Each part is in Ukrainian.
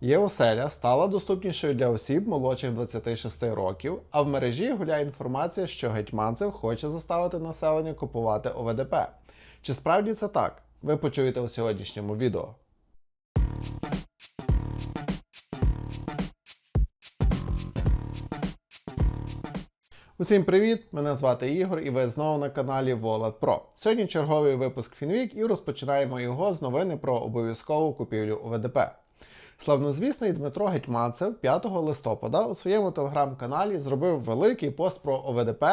ЄОселя стала доступнішою для осіб молодших 26 років, а в мережі гуляє інформація, що Гетьманцев хоче заставити населення купувати ОВДП. Чи справді це так? Ви почуєте у сьогоднішньому відео. Усім привіт! Мене звати Ігор, і ви знову на каналі Wallet Pro. Сьогодні черговий випуск Фінвік і розпочинаємо його з новини про обов'язкову купівлю ОВДП. Славнозвісний Дмитро Гетьманцев 5 листопада у своєму телеграм-каналі зробив великий пост про ОВДП,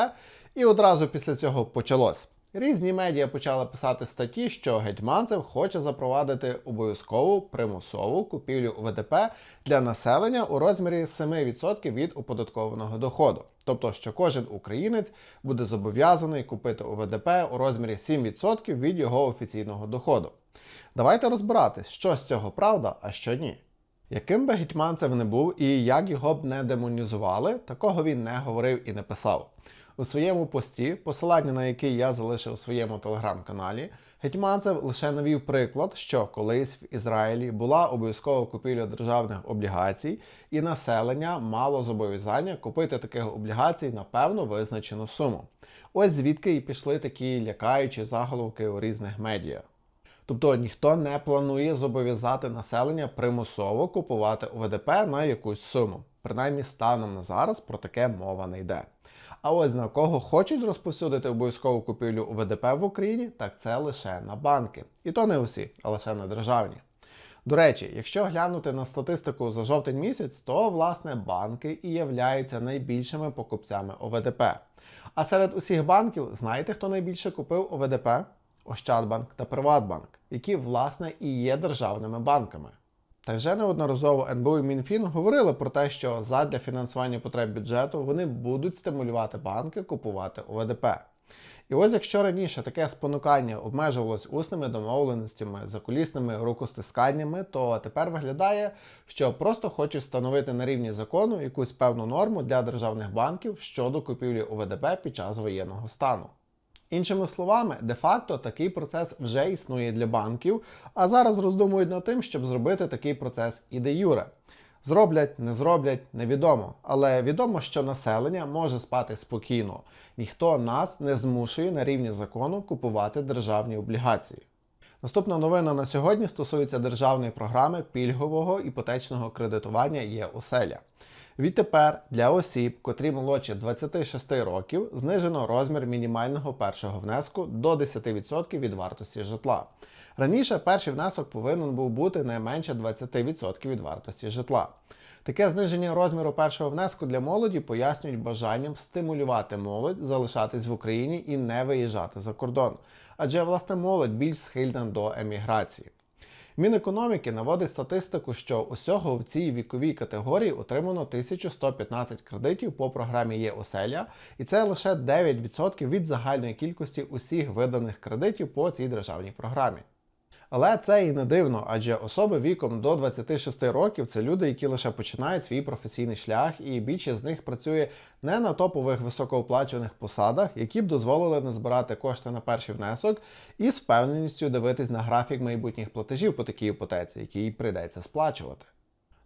і одразу після цього почалось. Різні медіа почали писати статті, що Гетьманцев хоче запровадити обов'язкову примусову купівлю ОВДП для населення у розмірі 7% від оподаткованого доходу. Тобто, що кожен українець буде зобов'язаний купити ОВДП у розмірі 7% від його офіційного доходу. Давайте розбиратись, що з цього правда, а що ні. Яким би гетьманцев не був і як його б не демонізували, такого він не говорив і не писав. У своєму пості, посилання на який я залишив у своєму телеграм-каналі, Гетьманцев лише навів приклад, що колись в Ізраїлі була обов'язкова купівля державних облігацій, і населення мало зобов'язання купити таких облігацій на певну визначену суму. Ось звідки і пішли такі лякаючі заголовки у різних медіа. Тобто ніхто не планує зобов'язати населення примусово купувати ОВДП на якусь суму. Принаймні станом на зараз про таке мова не йде. А ось на кого хочуть розповсюдити обов'язкову купівлю ОВДП в Україні, так це лише на банки. І то не усі, а лише на державні. До речі, якщо глянути на статистику за жовтень місяць, то власне банки і являються найбільшими покупцями ОВДП. А серед усіх банків, знаєте, хто найбільше купив ОВДП? Ощадбанк та Приватбанк, які власне і є державними банками. Та вже неодноразово НБУ і Мінфін говорили про те, що задля фінансування потреб бюджету вони будуть стимулювати банки купувати ОВДП. І ось якщо раніше таке спонукання обмежувалось усними домовленостями, закулісними рукостисканнями, то тепер виглядає, що просто хочуть встановити на рівні закону якусь певну норму для державних банків щодо купівлі ОВДП під час воєнного стану. Іншими словами, де-факто такий процес вже існує для банків, а зараз роздумують над тим, щоб зробити такий процес і де юре. Зроблять, не зроблять, невідомо. Але відомо, що населення може спати спокійно. Ніхто нас не змушує на рівні закону купувати державні облігації. Наступна новина на сьогодні стосується державної програми пільгового іпотечного кредитування є оселя. Відтепер для осіб, котрі молодші 26 років, знижено розмір мінімального першого внеску до 10% від вартості житла. Раніше перший внесок повинен був бути не менше 20% від вартості житла. Таке зниження розміру першого внеску для молоді пояснюють бажанням стимулювати молодь залишатись в Україні і не виїжджати за кордон, адже власне молодь більш схильна до еміграції. Мінекономіки наводить статистику, що усього в цій віковій категорії отримано 1115 кредитів по програмі ЄОселя, і це лише 9% від загальної кількості усіх виданих кредитів по цій державній програмі. Але це і не дивно, адже особи віком до 26 років це люди, які лише починають свій професійний шлях, і більшість з них працює не на топових високооплачуваних посадах, які б дозволили не збирати кошти на перший внесок, і з впевненістю дивитись на графік майбутніх платежів по такій іпотеці, який прийдеться сплачувати.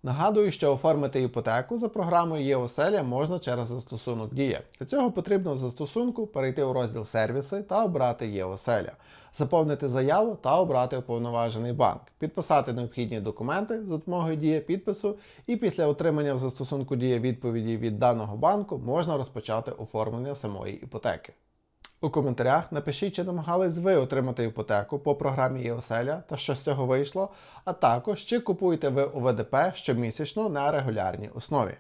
Нагадую, що оформити іпотеку за програмою ЄОселя можна через застосунок Дія. Для цього потрібно в застосунку перейти у розділ сервіси та обрати ЄОселя, заповнити заяву та обрати уповноважений банк, підписати необхідні документи за допомогою Дія підпису, і після отримання в застосунку Дія відповіді від даного банку можна розпочати оформлення самої іпотеки. У коментарях напишіть, чи намагались ви отримати іпотеку по програмі ЄОселя та що з цього вийшло, а також чи купуєте ви ОВДП щомісячно на регулярній основі.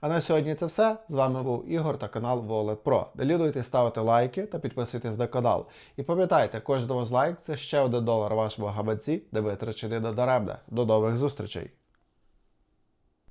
А на сьогодні це все. З вами був Ігор та канал Wallet Pro. Долідуйте, ставити лайки та підписуйтесь на канал. І пам'ятайте, кожен ваш лайк це ще один долар вашого габанці, де ви тричини до даребне. До нових зустрічей!